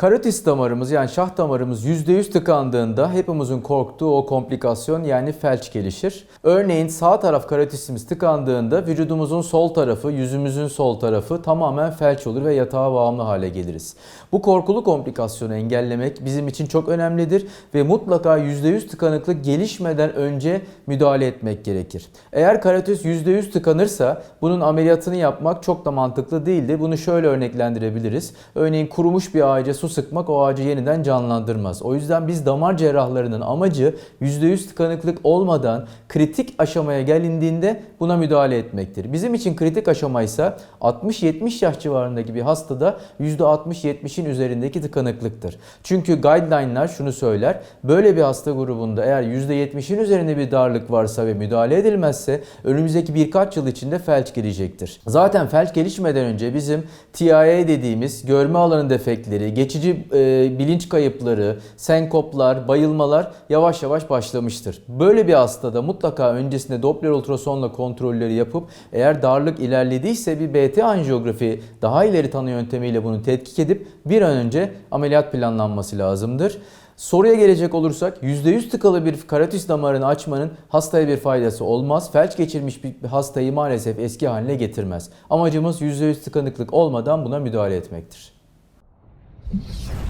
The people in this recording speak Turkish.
Karotis damarımız yani şah damarımız %100 tıkandığında hepimizin korktuğu o komplikasyon yani felç gelişir. Örneğin sağ taraf karotisimiz tıkandığında vücudumuzun sol tarafı, yüzümüzün sol tarafı tamamen felç olur ve yatağa bağımlı hale geliriz. Bu korkulu komplikasyonu engellemek bizim için çok önemlidir ve mutlaka %100 tıkanıklık gelişmeden önce müdahale etmek gerekir. Eğer karotis %100 tıkanırsa bunun ameliyatını yapmak çok da mantıklı değildir. Bunu şöyle örneklendirebiliriz. Örneğin kurumuş bir ağaca su sıkmak o ağacı yeniden canlandırmaz. O yüzden biz damar cerrahlarının amacı %100 tıkanıklık olmadan kritik aşamaya gelindiğinde buna müdahale etmektir. Bizim için kritik aşama ise 60-70 yaş civarındaki bir hastada %60-70'in üzerindeki tıkanıklıktır. Çünkü guideline'lar şunu söyler. Böyle bir hasta grubunda eğer %70'in üzerinde bir darlık varsa ve müdahale edilmezse önümüzdeki birkaç yıl içinde felç gelecektir. Zaten felç gelişmeden önce bizim TIA dediğimiz görme alanı defektleri, geçici e, bilinç kayıpları, senkoplar, bayılmalar yavaş yavaş başlamıştır. Böyle bir hastada mutlaka öncesinde Doppler ultrasonla kontrolleri yapıp eğer darlık ilerlediyse bir BT anjiyografi daha ileri tanı yöntemiyle bunu tetkik edip bir an önce ameliyat planlanması lazımdır. Soruya gelecek olursak %100 tıkalı bir karotis damarını açmanın hastaya bir faydası olmaz. Felç geçirmiş bir hastayı maalesef eski haline getirmez. Amacımız %100 tıkanıklık olmadan buna müdahale etmektir. Thank you.